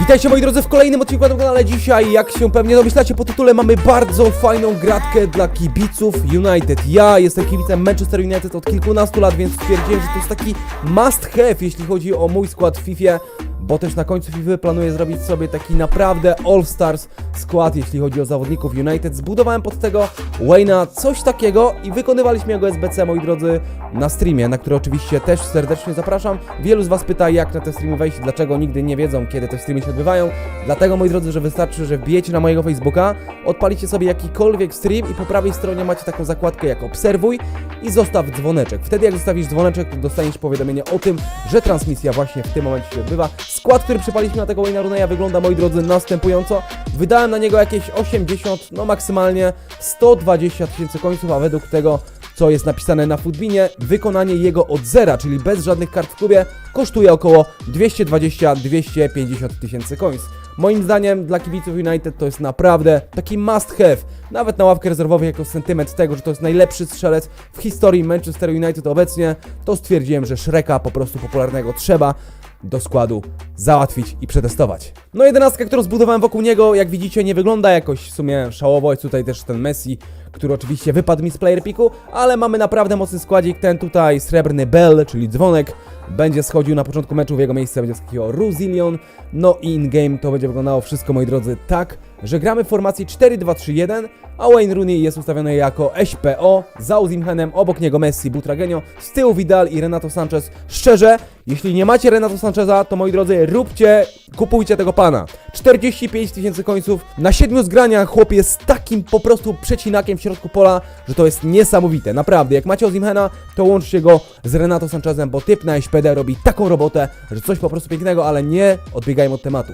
Witajcie moi drodzy w kolejnym odcinku na tym kanale. Dzisiaj, jak się pewnie domyślacie po tytule, mamy bardzo fajną gratkę dla kibiców United. Ja jestem kibicem Manchester United od kilkunastu lat, więc stwierdziłem, że to jest taki must have, jeśli chodzi o mój skład w FIFA. Bo też na końcu FIFA planuję zrobić sobie taki naprawdę all-stars skład, jeśli chodzi o zawodników United. Zbudowałem pod tego Wayna coś takiego i wykonywaliśmy jego SBC, moi drodzy, na streamie, na który oczywiście też serdecznie zapraszam. Wielu z Was pyta, jak na te streamy wejść, dlaczego nigdy nie wiedzą, kiedy te streamy się odbywają. Dlatego, moi drodzy, że wystarczy, że wbijecie na mojego Facebooka, odpalicie sobie jakikolwiek stream i po prawej stronie macie taką zakładkę jak obserwuj i zostaw dzwoneczek. Wtedy jak zostawisz dzwoneczek, to dostaniesz powiadomienie o tym, że transmisja właśnie w tym momencie się odbywa. Skład, który przypaliśmy na tego Wayna Runeya wygląda, moi drodzy, następująco. Wydałem na niego jakieś 80, no maksymalnie 120 tysięcy końców, a według tego co jest napisane na Foodbinie, wykonanie jego od zera, czyli bez żadnych kart w klubie, kosztuje około 220-250 tysięcy coins. Moim zdaniem dla kibiców United to jest naprawdę taki must have, nawet na ławkę rezerwową jako sentyment tego, że to jest najlepszy strzelec w historii Manchester United obecnie, to stwierdziłem, że Shreka po prostu popularnego trzeba do składu załatwić i przetestować. No jedenastka, którą zbudowałem wokół niego, jak widzicie, nie wygląda jakoś w sumie szałowo. Jest tutaj też ten Messi, który oczywiście wypadł mi z player picku, ale mamy naprawdę mocny składzik. Ten tutaj srebrny bell, czyli dzwonek, będzie schodził na początku meczu, w jego miejsce będzie takiego Ruzillion. No i in-game to będzie wyglądało wszystko, moi drodzy, tak, że gramy w formacji 4-2-3-1, a Wayne Rooney jest ustawiony jako SPO, za Uzimhenem, obok niego Messi, Butragenio, z tyłu Vidal i Renato Sanchez. Szczerze, jeśli nie macie Renato Sancheza, to moi drodzy, róbcie, kupujcie tego pana. 45 tysięcy końców, na siedmiu zgraniach chłop jest takim po prostu przecinakiem w środku pola, że to jest niesamowite. Naprawdę, jak macie Ozimhena, to łączcie go z Renato Sanchezem, bo typ na SPD robi taką robotę, że coś po prostu pięknego, ale nie odbiegajmy od tematu.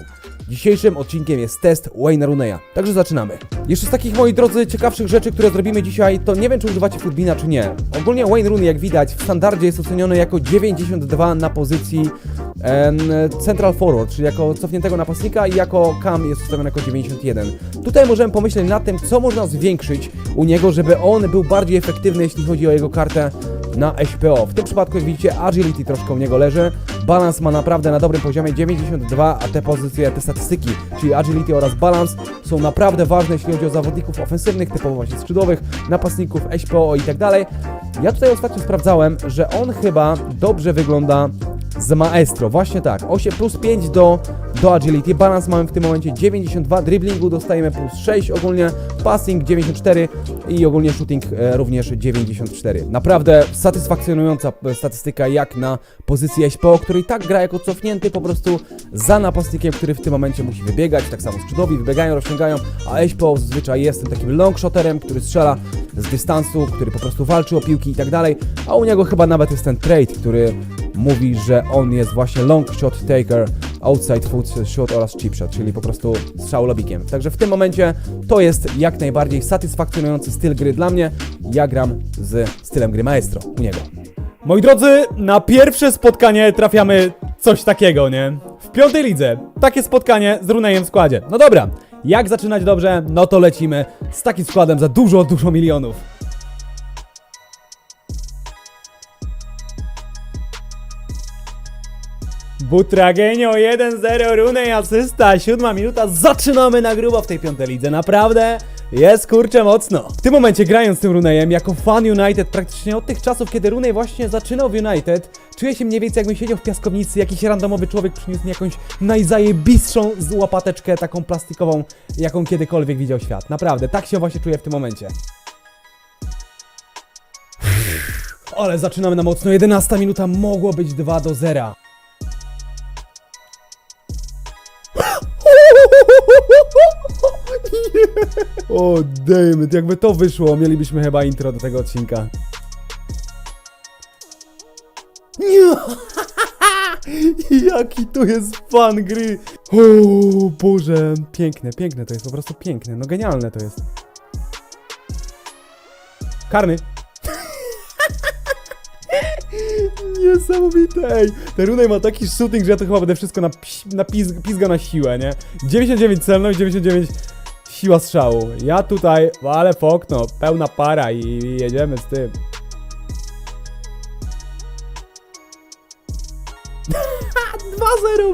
Dzisiejszym odcinkiem jest test Wayne'a Runeya. Także zaczynamy. Jeszcze z takich, moi drodzy, ciekawszych rzeczy, które zrobimy dzisiaj, to nie wiem, czy używacie Footbina, czy nie. Ogólnie Wayne Rooney, jak widać, w standardzie jest oceniony jako 92 na pozycji em, Central Forward, czyli jako cofniętego napastnika i jako Cam jest ustawiony jako 91. Tutaj możemy pomyśleć nad tym, co można zwiększyć u niego, żeby on był bardziej efektywny, jeśli chodzi o jego kartę na SPO. W tym przypadku, jak widzicie, agility troszkę u niego leży. Balans ma naprawdę na dobrym poziomie 92, a te pozycje, te statystyki, czyli agility oraz balans są naprawdę ważne, jeśli chodzi o zawodników ofensywnych, typowo właśnie skrzydłowych, napastników, SPO i tak dalej. Ja tutaj ostatnio sprawdzałem, że on chyba dobrze wygląda z Maestro, właśnie tak, 8 plus 5 do, do agility, balans mamy w tym momencie 92, driblingu dostajemy plus 6 ogólnie, passing 94 i ogólnie shooting e, również 94. Naprawdę satysfakcjonująca e, statystyka jak na pozycji SPO, który tak gra jako cofnięty po prostu za napastnikiem, który w tym momencie musi wybiegać, tak samo skrzydłowi wybiegają, rozciągają, a SPO zazwyczaj jest tym takim longshoterem, który strzela z dystansu, który po prostu walczy o piłki i tak dalej, a u niego chyba nawet jest ten trade, który mówi, że on jest właśnie long shot taker, outside foot shot oraz chip shot, czyli po prostu strzał lobikiem. Także w tym momencie to jest jak najbardziej satysfakcjonujący styl gry dla mnie. Ja gram z stylem gry maestro u niego. Moi drodzy, na pierwsze spotkanie trafiamy coś takiego, nie? W piątej lidze. Takie spotkanie z Runejem w składzie. No dobra, jak zaczynać dobrze? No to lecimy z takim składem za dużo, dużo milionów. Butragenio 1-0, Runej asysta, siódma minuta, zaczynamy na grubo w tej piątej lidze, naprawdę jest kurczę mocno. W tym momencie grając tym Runejem, jako fan United praktycznie od tych czasów, kiedy Runej właśnie zaczynał w United, czuję się mniej więcej jakbym siedział w piaskownicy, jakiś randomowy człowiek przyniósł mi jakąś najzajebistszą z łopateczkę taką plastikową, jaką kiedykolwiek widział świat. Naprawdę, tak się właśnie czuję w tym momencie. Ale zaczynamy na mocno, 11 minuta, mogło być 2 do 0. O, damn it, jakby to wyszło, mielibyśmy chyba intro do tego odcinka. Nie! Jaki to jest fan gry! O Boże, piękne, piękne to jest, po prostu piękne, no genialne to jest. Karny. Niesamowite, ej. Ten Runej ma taki shooting, że ja to chyba będę wszystko napis, napis, pizga na siłę, nie? 99 celność, 99 siła strzału. Ja tutaj walę w okno, pełna para i jedziemy z tym.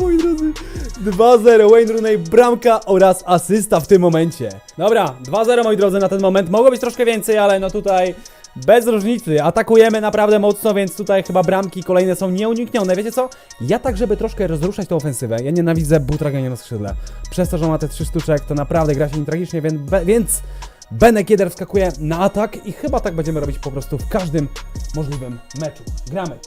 moi drodzy. 2-0 Wayne Rooney, bramka oraz asysta w tym momencie. Dobra, 2-0 moi drodzy na ten moment. Mogło być troszkę więcej, ale no tutaj bez różnicy. Atakujemy naprawdę mocno, więc tutaj chyba bramki kolejne są nieuniknione. Wiecie co? Ja tak, żeby troszkę rozruszać tą ofensywę, ja nienawidzę butragania na skrzydle. Przez to, że ma te trzy sztuczek, to naprawdę gra się nim tragicznie, więc, więc Benek Jeder wskakuje na atak i chyba tak będziemy robić po prostu w każdym możliwym meczu. Gramy.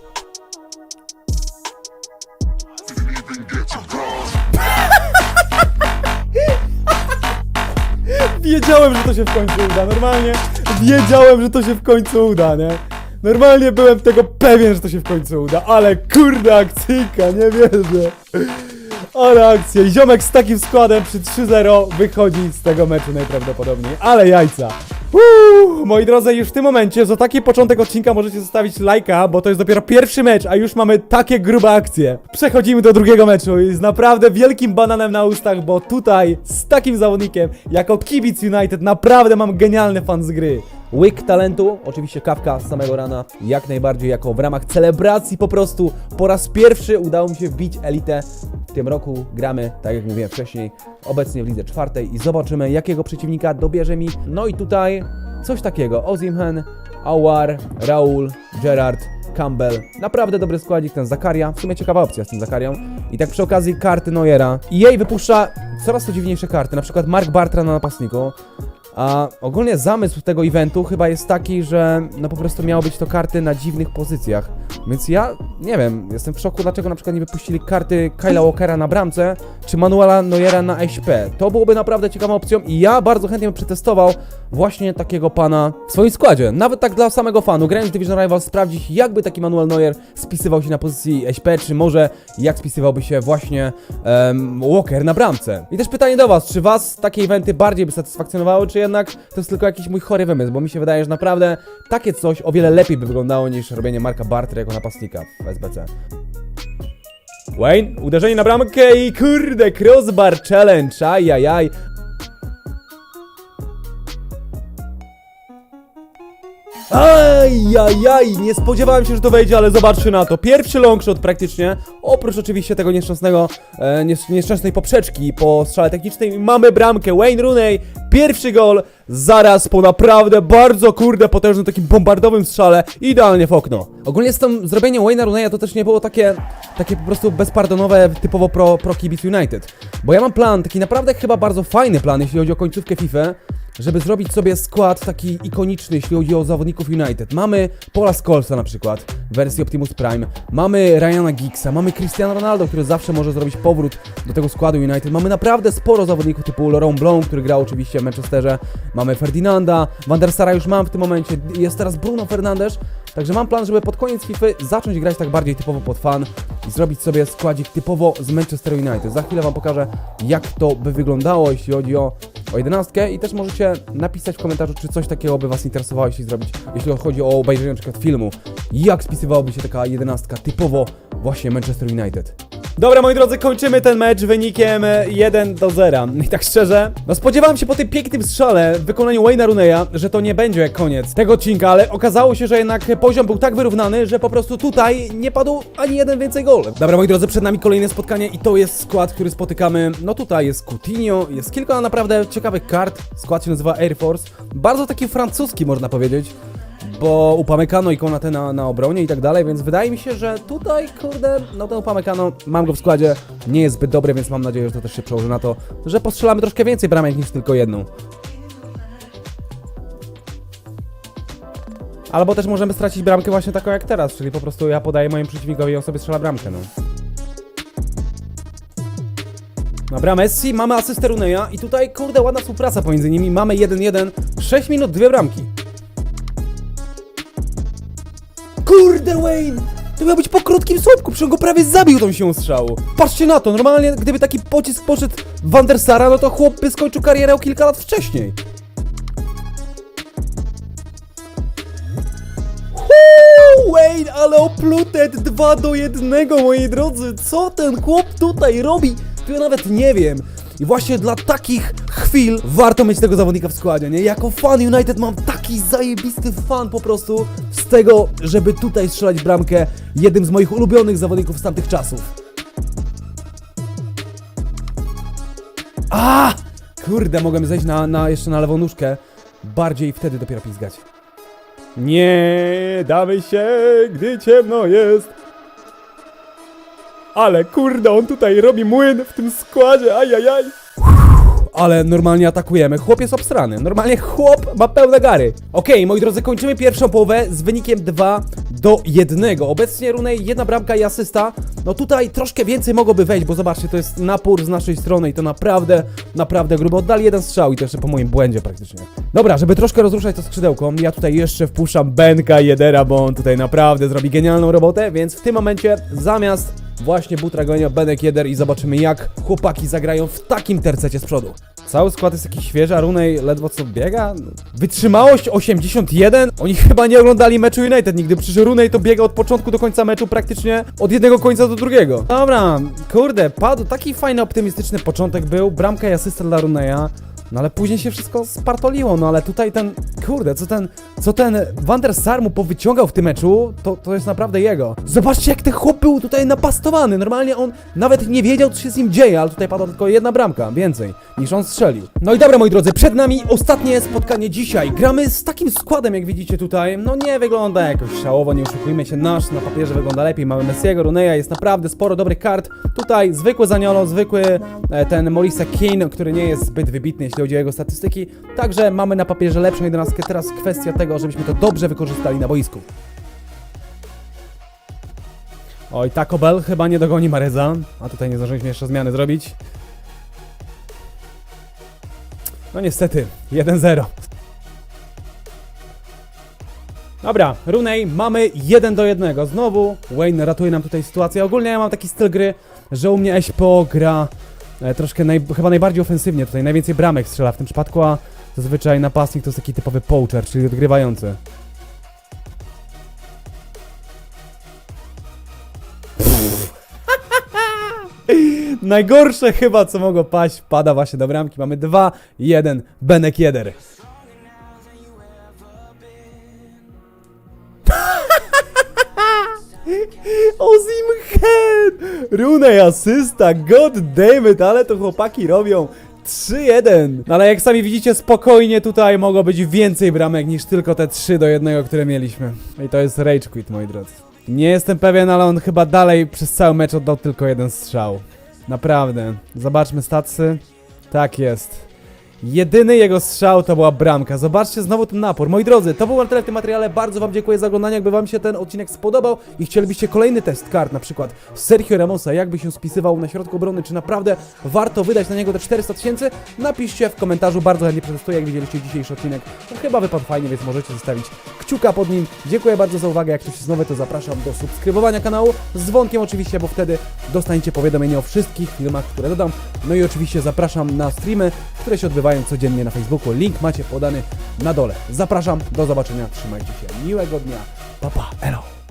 Wiedziałem, że to się w końcu uda, normalnie wiedziałem, że to się w końcu uda, nie? Normalnie byłem tego pewien, że to się w końcu uda, ale kurde akcyjka, nie wierzę. Ale akcja i ziomek z takim składem przy 3-0 wychodzi z tego meczu najprawdopodobniej, ale jajca. Uuu, moi drodzy, już w tym momencie za taki początek odcinka możecie zostawić lajka, bo to jest dopiero pierwszy mecz, a już mamy takie grube akcje. Przechodzimy do drugiego meczu i z naprawdę wielkim bananem na ustach, bo tutaj z takim zawodnikiem, jako kibic United, naprawdę mam genialny fan z gry. Łyk talentu, oczywiście kawka z samego rana, jak najbardziej jako w ramach celebracji po prostu po raz pierwszy udało mi się wbić elitę. W tym roku gramy, tak jak mówiłem wcześniej, obecnie w lidze czwartej i zobaczymy jakiego przeciwnika dobierze mi. No i tutaj coś takiego, Ozimhen, Awar, Raul, Gerard, Campbell. Naprawdę dobry składzik, ten Zakaria. W sumie ciekawa opcja z tym Zakarią. I tak przy okazji karty Neuera. I jej wypuszcza coraz to dziwniejsze karty, na przykład Mark Bartra na napastniku. A ogólnie zamysł tego eventu chyba jest taki, że no po prostu miało być to karty na dziwnych pozycjach. Więc ja nie wiem, jestem w szoku, dlaczego na przykład nie wypuścili karty Kyla Walkera na bramce, czy Manuela Neuera na SP. To byłoby naprawdę ciekawą opcją i ja bardzo chętnie bym przetestował właśnie takiego pana w swoim składzie. Nawet tak dla samego fanu, grając Division Rivals, sprawdzić jakby taki Manuel Neuer spisywał się na pozycji SP, czy może jak spisywałby się właśnie em, Walker na bramce. I też pytanie do was, czy was takie eventy bardziej by satysfakcjonowały, czy jednak to jest tylko jakiś mój chory wymysł, bo mi się wydaje, że naprawdę takie coś o wiele lepiej by wyglądało niż robienie Marka Bartra jako napastnika w SBC. Wayne, uderzenie na bramkę i kurde, crossbar challenge, ajajaj. Ajajaj, nie spodziewałem się, że to wejdzie, ale zobaczcie na to. Pierwszy longshot praktycznie, oprócz oczywiście tego nieszczęsnego, e, niesz- nieszczęsnej poprzeczki po strzale technicznej. Mamy bramkę, Wayne Rooney, pierwszy gol, zaraz po naprawdę bardzo kurde potężnym takim bombardowym strzale, idealnie w okno. Ogólnie z tym zrobieniem Wayne'a Rooneya to też nie było takie, takie po prostu bezpardonowe, typowo pro, pro kibic United. Bo ja mam plan, taki naprawdę chyba bardzo fajny plan, jeśli chodzi o końcówkę FIFA, żeby zrobić sobie skład taki ikoniczny, jeśli chodzi o zawodników United. Mamy Paula Scholesa na przykład w wersji Optimus Prime, mamy Ryana Giggsa, mamy Cristiano Ronaldo, który zawsze może zrobić powrót do tego składu United. Mamy naprawdę sporo zawodników typu Laurent Blanc, który grał oczywiście w Manchesterze, mamy Ferdinanda, Van der Sara już mam w tym momencie, jest teraz Bruno Fernandes, także mam plan, żeby pod koniec FIFA zacząć grać tak bardziej typowo pod fan i zrobić sobie składzik typowo z Manchester United. Za chwilę Wam pokażę, jak to by wyglądało, jeśli chodzi o o jedenastkę i też możecie napisać w komentarzu, czy coś takiego by Was interesowało, jeśli zrobić, jeśli chodzi o obejrzenie przykład filmu. Jak spisywałoby się taka jedenastka typowo właśnie Manchester United. Dobra, moi drodzy, kończymy ten mecz wynikiem e, 1 do 0. I tak szczerze, no spodziewałem się po tym pięknym strzale w wykonaniu Wayne'a Rooneya, że to nie będzie koniec tego odcinka, ale okazało się, że jednak poziom był tak wyrównany, że po prostu tutaj nie padł ani jeden więcej gol. Dobra, moi drodzy, przed nami kolejne spotkanie i to jest skład, który spotykamy. No tutaj jest Coutinho, jest kilka naprawdę ciekawych kart. Skład się nazywa Air Force. Bardzo taki francuski, można powiedzieć bo Upamecano i Konate na, na obronie i tak dalej, więc wydaje mi się, że tutaj, kurde, no ten Upamecano, mam go w składzie, nie jest zbyt dobry, więc mam nadzieję, że to też się przełoży na to, że postrzelamy troszkę więcej bramek niż tylko jedną. Albo też możemy stracić bramkę właśnie taką jak teraz, czyli po prostu ja podaję mojemu przeciwnikowi i on sobie strzela bramkę, no. Dobra, Messi, mamy asystę Runeya i tutaj, kurde, ładna współpraca pomiędzy nimi, mamy 1-1, 6 minut, dwie bramki. Kurde, Wayne! To miał być po krótkim słupku, przecież on go prawie zabił tą siłą strzału. Patrzcie na to, normalnie gdyby taki pocisk poszedł w Sara, no to chłop by skończył karierę o kilka lat wcześniej. Wayne, ale oplutet 2 do 1, moi drodzy. Co ten chłop tutaj robi? To ja nawet nie wiem. I właśnie dla takich chwil warto mieć tego zawodnika w składzie, nie? Jako fan United mam taki zajebisty fan po prostu z tego, żeby tutaj strzelać bramkę jednym z moich ulubionych zawodników z tamtych czasów. A! Kurde, mogłem zejść na, na jeszcze na lewą nóżkę. Bardziej wtedy dopiero pizgać. Nie damy się, gdy ciemno jest. Ale kurde, on tutaj robi młyn w tym składzie, ajajaj. Ale normalnie atakujemy. Chłop jest obstrany. Normalnie chłop ma pełne gary. Okej, moi drodzy, kończymy pierwszą połowę z wynikiem 2 do 1. Obecnie Runej, jedna bramka i asysta. No tutaj troszkę więcej mogłoby wejść, bo zobaczcie, to jest napór z naszej strony i to naprawdę, naprawdę grubo. Oddali jeden strzał i to jeszcze po moim błędzie praktycznie. Dobra, żeby troszkę rozruszać to skrzydełko, ja tutaj jeszcze wpuszczam Benka Jedera, bo on tutaj naprawdę zrobi genialną robotę, więc w tym momencie zamiast właśnie Butragonia, Benek Jeder i zobaczymy jak chłopaki zagrają w takim tercecie z przodu. Cały skład jest jakiś świeży, a Runej ledwo co biega. Wytrzymałość 81? Oni chyba nie oglądali meczu United nigdy, przecież Runej to biega od początku do końca meczu praktycznie od jednego końca do drugiego. Dobra, kurde, padł taki fajny, optymistyczny początek był, bramka i asysta dla Runeja. No ale później się wszystko spartoliło, no ale tutaj ten, kurde, co ten, co ten Van der Sar mu powyciągał w tym meczu, to, to jest naprawdę jego. Zobaczcie jak ten chłop był tutaj napastowany, normalnie on nawet nie wiedział co się z nim dzieje, ale tutaj padła tylko jedna bramka, więcej niż on strzelił. No i dobra moi drodzy, przed nami ostatnie spotkanie dzisiaj, gramy z takim składem jak widzicie tutaj, no nie wygląda jakoś szałowo, nie oszukujmy się, nasz na papierze wygląda lepiej, mamy Messiego, Runeja, jest naprawdę sporo dobrych kart, tutaj zwykły Zaniolo, zwykły e, ten Morisa Keane, który nie jest zbyt wybitny jeśli chodzi o jego statystyki, także mamy na papierze lepszą jedenastkę, teraz kwestia tego, żebyśmy to dobrze wykorzystali na boisku. Oj, Taco Bell chyba nie dogoni Mareza, a tutaj nie zdążyliśmy jeszcze zmiany zrobić. No niestety, 1-0. Dobra, Runej, mamy 1 do 1. Znowu Wayne ratuje nam tutaj sytuację. Ogólnie ja mam taki styl gry, że u mnie SPO gra troszkę naj, chyba najbardziej ofensywnie tutaj. Najwięcej bramek strzela w tym przypadku, a zazwyczaj napastnik to jest taki typowy poacher, czyli odgrywający. Najgorsze chyba co mogło paść, pada właśnie do bramki. Mamy 2-1, Benek Jeder. Ozimhen! Runej asysta, god damn it, ale to chłopaki robią 3-1. No ale jak sami widzicie, spokojnie tutaj mogło być więcej bramek niż tylko te 3 do 1, które mieliśmy. I to jest rage quit, moi drodzy. Nie jestem pewien, ale on chyba dalej przez cały mecz oddał tylko jeden strzał. Naprawdę. Zobaczmy statsy. Tak jest. Jedyny jego strzał to była bramka. Zobaczcie znowu ten napór. Moi drodzy, to był na tyle w tym materiale. Bardzo Wam dziękuję za oglądanie. Jakby Wam się ten odcinek spodobał i chcielibyście kolejny test kart, na przykład Sergio Ramosa, jakby się spisywał na środku obrony, czy naprawdę warto wydać na niego te 400 tysięcy, napiszcie w komentarzu. Bardzo chętnie przetestuję, jak widzieliście dzisiejszy odcinek. No, chyba wypadł fajnie, więc możecie zostawić kciuka pod nim. Dziękuję bardzo za uwagę. Jak ktoś jest nowy, to zapraszam do subskrybowania kanału z dzwonkiem oczywiście, bo wtedy dostaniecie powiadomienie o wszystkich filmach, które dodam. No i oczywiście zapraszam na streamy, które się odbywają codziennie na Facebooku. Link macie podany na dole. Zapraszam, do zobaczenia, trzymajcie się, miłego dnia, pa pa, elo!